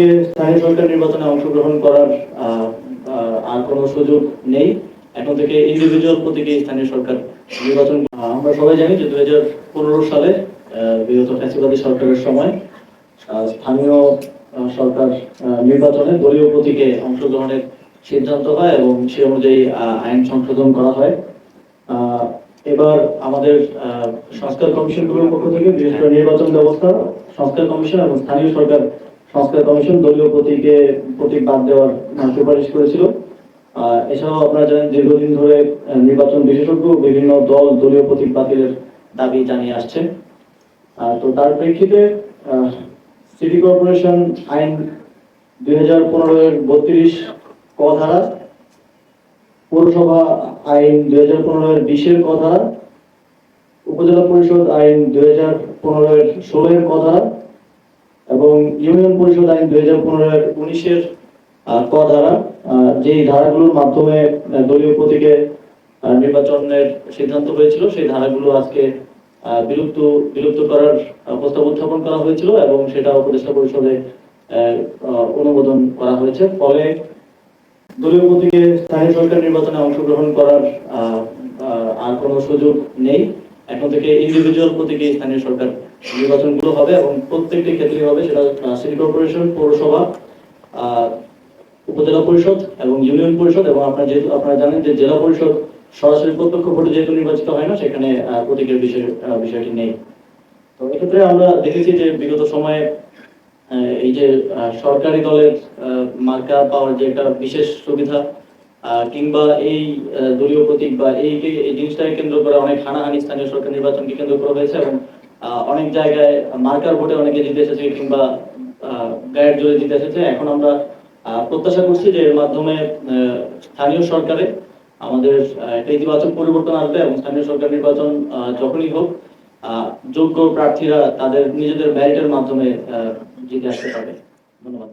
স্থানীয় সরকার নির্বাচনে অংশগ্রহণ করার আর কোনো সুযোগ নেই। এখন থেকে ইন্ডিভিজুয়াল প্রতীকে স্থানীয় সরকার নির্বাচন আমরা সবাই জানি যে হাজার পনেরো সালে বিগত ফ্যাসিবাদী সরকারের সময় স্থানীয় সরকার নির্বাচনে দলীয় প্রতীকে অংশগ্রহণের সিদ্ধান্ত হয় এবং সে অনুযায়ী আইন সংশোধন করা হয়। এবার আমাদের সংস্কার কমিশনগুলোর পক্ষ থেকে বিশেষ করে নির্বাচন ব্যবস্থা, সংস্কার কমিশন এবং স্থানীয় সরকার সংস্কার কমিশন দলীয় প্রতীকে প্রতীক বাদ দেওয়ার সুপারিশ করেছিল। এছাড়াও আপনারা জানেন দীর্ঘদিন ধরে নির্বাচন বিশেষজ্ঞ বিভিন্ন দল দলীয় প্রতীক বাতিলের দাবি জানিয়ে আসছে। তো তার প্রেক্ষিতে সিটি কর্পোরেশন আইন দুই হাজার পনেরো এর বত্রিশ ক ধারা, পৌরসভা আইন দুই হাজার পনেরো এর বিশের ক ধারা, উপজেলা পরিষদ আইন দুই হাজার পনেরো এর ষোলো এর ক ধারা ইউনিয়ন পরিষদ আইন দুই হাজার পনেরো উনিশের ক ধারা যেই ধারাগুলোর মাধ্যমে দলীয় প্রতীকে নির্বাচনের সিদ্ধান্ত হয়েছিল, সেই ধারাগুলো আজকে বিলুপ্ত বিলুপ্ত করার প্রস্তাব উত্থাপন করা হয়েছিল এবং সেটা উপদেষ্টা পরিষদে অনুমোদন করা হয়েছে। ফলে দলীয় প্রতীকে স্থানীয় সরকার নির্বাচনে অংশগ্রহণ করার আর কোনো সুযোগ নেই। এখন থেকে ইন্ডিভিজুয়াল প্রতীকে স্থানীয় সরকার নির্বাচনগুলো হবে এবং প্রত্যেকটি ক্ষেত্রে হবে, সেটা সিটি কর্পোরেশন, পৌরসভা উপজেলা পরিষদ এবং ইউনিয়ন পরিষদ এবং আপনারা যেহেতু আপনারা জানেন যে জেলা পরিষদ সরাসরি প্রত্যক্ষ ভোটে যেহেতু নির্বাচিত হয় না, সেখানে প্রতীকের বিষয় বিষয়টি নেই। তো এক্ষেত্রে আমরা দেখেছি যে বিগত সময়ে এই যে সরকারি দলের মার্কা পাওয়ার যে একটা বিশেষ সুবিধা কিংবা এই দলীয় প্রতীক বা এই জিনিসটাকে কেন্দ্র করে অনেক হানাহানি স্থানীয় সরকার নির্বাচনকে কেন্দ্র করা হয়েছে এবং অনেক জায়গায় মার্কার ভোটে অনেকে জিতে এসেছে কিংবা গায়ের জোরে জিতে এসেছে। এখন আমরা প্রত্যাশা করছি যে এর মাধ্যমে স্থানীয় সরকারে আমাদের একটা ইতিবাচক পরিবর্তন আসবে এবং স্থানীয় সরকার নির্বাচন যখনই হোক যোগ্য প্রার্থীরা তাদের নিজেদের ব্যারিটের মাধ্যমে জিতে আসতে পারবে। ধন্যবাদ।